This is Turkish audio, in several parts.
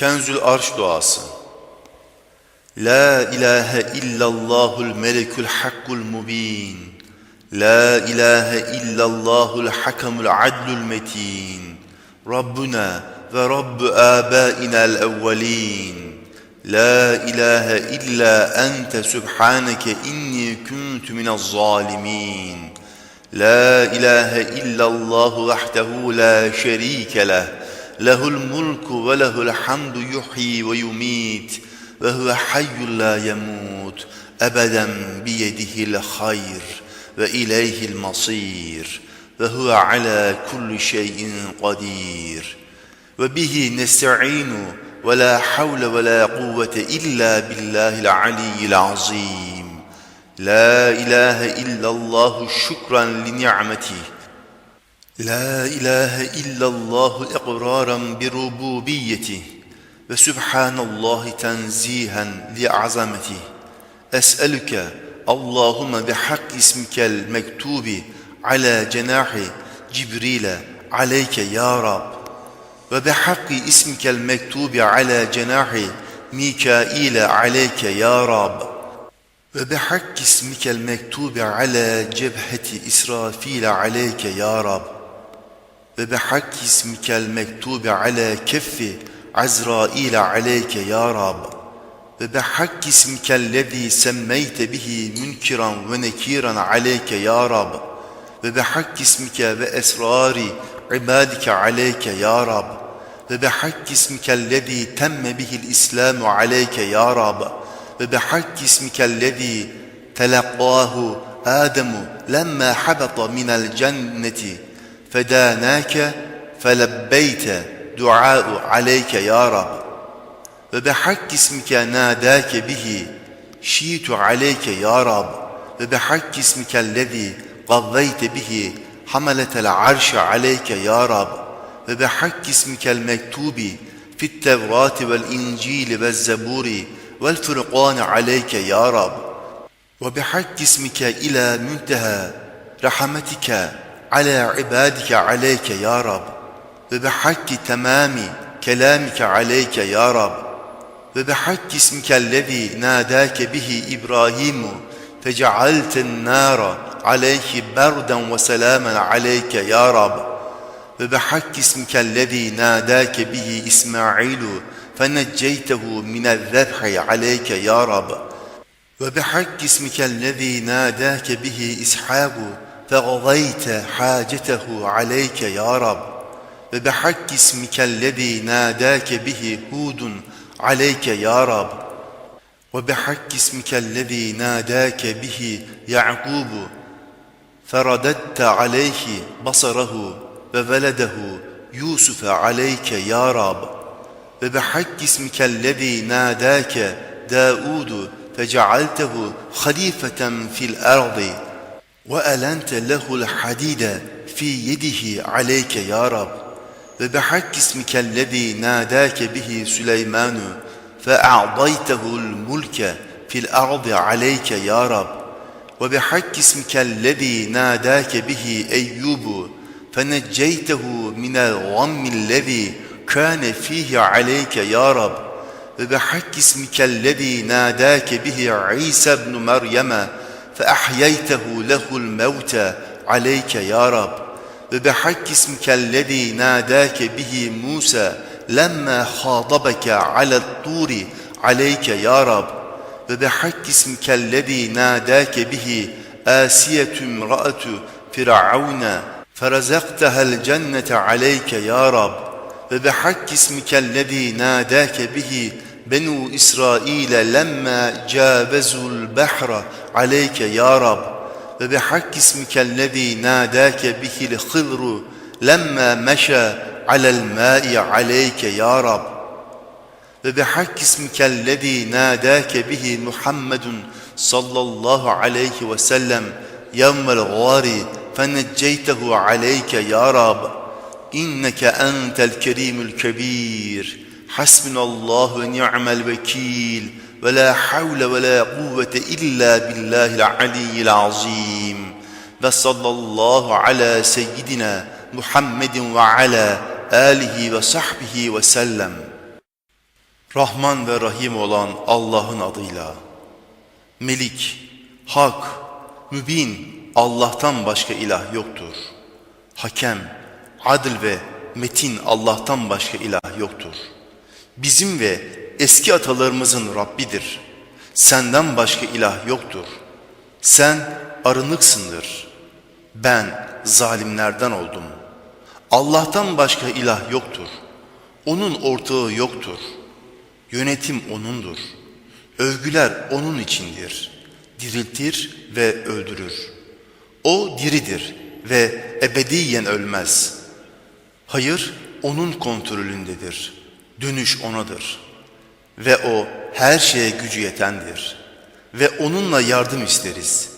Kenzül Arş duası. La ilahe illallahul melekül hakkul mubin. La ilahe illallahul hakamul adlul metin. Rabbuna ve Rabbu abainal evvelin. La ilahe illa ente subhaneke inni kuntu minez zalimin. La ilahe illallahu vahdehu la şerike leh. له الملك وله الحمد يحيي ويميت وهو حي لا يموت أبدا بيده الخير وإليه المصير وهو على كل شيء قدير. وبه نستعين ولا حول ولا قوة إلا بالله العلي العظيم. لا إله إلا الله شكرا لنعمته. لا إله إلا الله إقرارا بربوبيته وسبحان الله تنزيها لعظمته أسألك اللهم بحق اسمك المكتوب على جناح جبريل عليك يا رب وبحق اسمك المكتوب على جناح ميكائيل عليك يا رب وبحق اسمك المكتوب على جبهة إسرافيل عليك يا رب وبحق اسمك المكتوب على كف عزرائيل عليك يا رب. وبحق اسمك الذي سميت به منكرا ونكيرا عليك يا رب. وبحق اسمك وأسرار عبادك عليك يا رب. وبحق اسمك الذي تم به الإسلام عليك يا رب. وبحق اسمك الذي تلقاه آدم لما حبط من الجنة. فداناك فلبيت دعاء عليك يا رب. وبحق اسمك ناداك به شيت عليك يا رب. وبحق اسمك الذي قضيت به حملة العرش عليك يا رب. وبحق اسمك المكتوب في التوراة والإنجيل والزبور والفرقان عليك يا رب. وبحق اسمك إلى منتهى رحمتك على عبادك عليك يا رب. وبحق تمام كلامك عليك يا رب. وبحق اسمك الذي ناداك به إبراهيم فجعلت النار عليه بردا وسلاما عليك يا رب. وبحق اسمك الذي ناداك به إسماعيل فنجيته من الذبح عليك يا رب. وبحق اسمك الذي ناداك به إسحاق فقضيت حاجته عليك يا رب وبحق اسمك الذي ناداك به هود عليك يا رب. وبحق اسمك الذي ناداك به يعقوب فرددت عليه بصره وولده يوسف عليك يا رب. وبحق اسمك الذي ناداك داود فجعلته خليفة في الأرض. وألنت له الحديد في يده عليك يا رب وبحق اسمك الذي ناداك به سليمان فأعطيته الملك في الأرض عليك يا رب. وبحق اسمك الذي ناداك به أيوب فنجيته من الغم الذي كان فيه عليك يا رب. وبحق اسمك الذي ناداك به عيسى ابن مريم فأحييته له الموت عليك يا رب. وبحق اسمك الذي ناداك به موسى لما خاطبك على الطور عليك يا رب. وبحق اسمك الذي ناداك به آسية امرأة فرعون فرزقتها الجنة عليك يا رب. وبحق اسمك الذي ناداك به بنو إسرائيل لما جاوزوا البحر عليك يا رب وبحق اسمك الذي ناداك به الخضر لما مشى على الماء عليك يا رب. وبحق اسمك الذي ناداك به محمد صلى الله عليه وسلم يوم الغار فنجيته عليك يا رب. إنك أنت الكريم الكبير. Hasbunallah ve ni'mel vekil ve la havle ve la kuvvete illa billahil aliyyil azim. Ve sallallahu ala seyyidina Muhammedin ve ala alihi ve sahbihi ve sellem. Rahman ve Rahim olan Allah'ın adıyla. Melik, Hak, Mübin Allah'tan başka ilah yoktur. Hakem, adil ve metin Allah'tan başka ilah yoktur.'' Bizim ve eski atalarımızın Rabbidir. Senden başka ilah yoktur. Sen arınıksındır. Ben zalimlerden oldum. Allah'tan başka ilah yoktur. Onun ortağı yoktur. Yönetim O'nundur. Övgüler O'nun içindir. Diriltir ve öldürür. O diridir ve ebediyen ölmez. Hayır O'nun kontrolündedir. Dönüş O'nadır. Ve O her şeye gücü yetendir. Ve O'nunla yardım isteriz.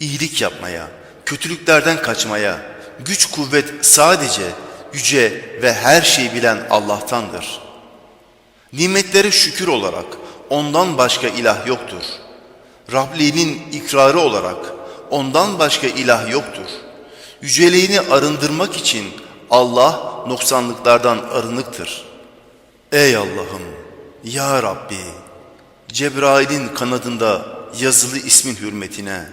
İyilik yapmaya, kötülüklerden kaçmaya, güç kuvvet sadece yüce ve her şeyi bilen Allah'tandır. Nimetlere şükür olarak ondan başka ilah yoktur. Rabliğinin ikrarı olarak ondan başka ilah yoktur. Yüceliğini arındırmak için Allah noksanlıklardan arınıktır. Ey Allah'ım, Ya Rabbi, Cebrail'in kanadında yazılı ismin hürmetine,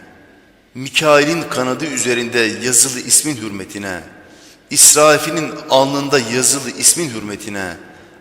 Mikail'in kanadı üzerinde yazılı ismin hürmetine, İsrafil'in alnında yazılı ismin hürmetine,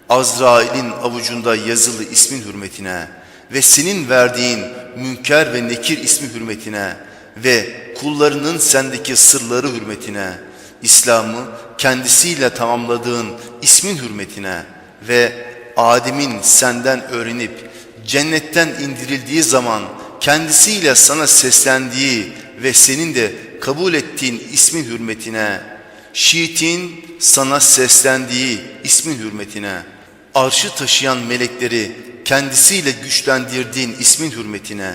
Azrail'in avucunda yazılı ismin hürmetine ve senin verdiğin Münker ve Nekir ismi hürmetine ve kullarının sendeki sırları hürmetine, İslam'ı kendisiyle tamamladığın ismin hürmetine ve Adem'in senden öğrenip cennetten indirildiği zaman kendisiyle sana seslendiği ve senin de kabul ettiğin ismin hürmetine, Şiit'in sana seslendiği ismin hürmetine, arşı taşıyan melekleri kendisiyle güçlendirdiğin ismin hürmetine,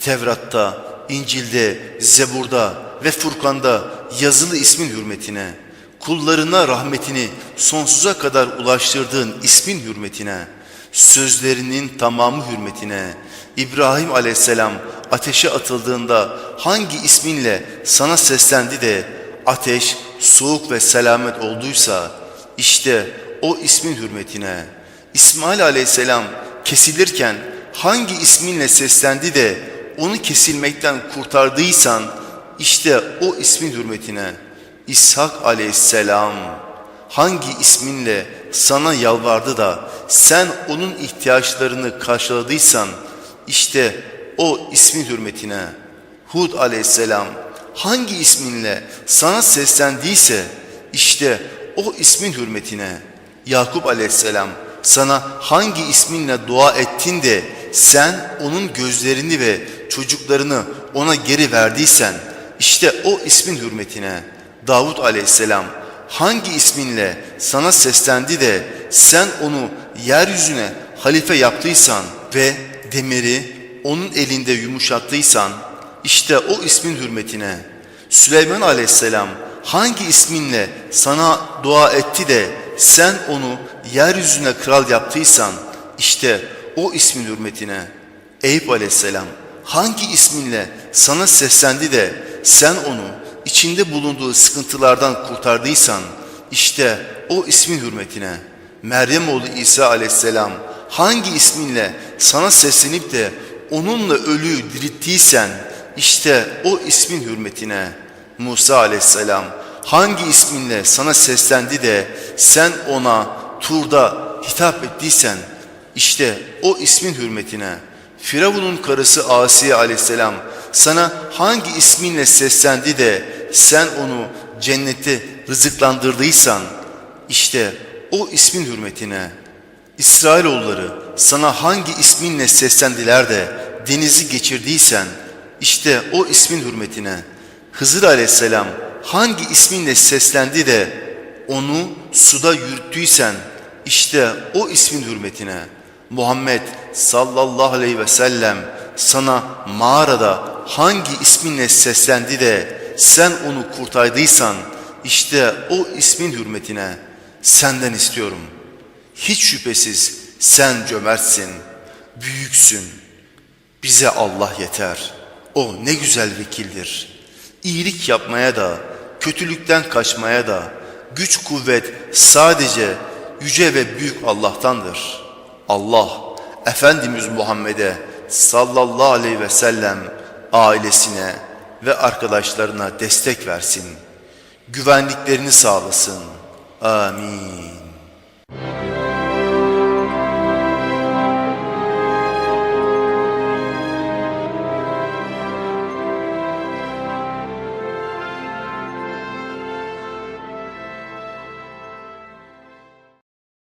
Tevrat'ta, İncil'de, Zebur'da ve Furkan'da yazılı ismin hürmetine, kullarına rahmetini sonsuza kadar ulaştırdığın ismin hürmetine, sözlerinin tamamı hürmetine, İbrahim aleyhisselam ateşe atıldığında hangi isminle sana seslendi de ateş soğuk ve selamet olduysa işte o ismin hürmetine, İsmail aleyhisselam kesilirken hangi isminle seslendi de onu kesilmekten kurtardıysan işte o ismin hürmetine İshak aleyhisselam hangi isminle sana yalvardı da sen onun ihtiyaçlarını karşıladıysan işte o ismin hürmetine Hud aleyhisselam hangi isminle sana seslendiyse işte o ismin hürmetine Yakup aleyhisselam sana hangi isminle dua ettin de sen onun gözlerini ve çocuklarını ona geri verdiysen işte o ismin hürmetine Davut aleyhisselam hangi isminle sana seslendi de sen onu yeryüzüne halife yaptıysan ve demiri onun elinde yumuşattıysan işte o ismin hürmetine. Süleyman aleyhisselam hangi isminle sana dua etti de sen onu yeryüzüne kral yaptıysan işte o ismin hürmetine. Eyüp aleyhisselam hangi isminle sana seslendi de sen onu içinde bulunduğu sıkıntılardan kurtardıysan işte o ismin hürmetine Meryem oğlu İsa aleyhisselam hangi isminle sana seslenip de onunla ölüyü dirittiysen işte o ismin hürmetine Musa aleyhisselam hangi isminle sana seslendi de sen ona Tur'da hitap ettiysen işte o ismin hürmetine Firavun'un karısı Asiye aleyhisselam sana hangi isminle seslendi de sen onu cennette rızıklandırdıysan işte o ismin hürmetine İsrailoğulları sana hangi isminle seslendiler de denizi geçirdiysen işte o ismin hürmetine Hızır aleyhisselam hangi isminle seslendi de onu suda yürüttüysen işte o ismin hürmetine Muhammed sallallahu aleyhi ve sellem sana mağarada hangi isminle seslendi de sen onu kurtardıysan işte o ismin hürmetine senden istiyorum. Hiç şüphesiz sen cömertsin, büyüksün. Bize Allah yeter. O ne güzel vekildir. İyilik yapmaya da, kötülükten kaçmaya da güç kuvvet sadece yüce ve büyük Allah'tandır. Allah Efendimiz Muhammed'e sallallahu aleyhi ve sellem ailesine ve arkadaşlarına destek versin. Güvenliklerini sağlasın. Amin.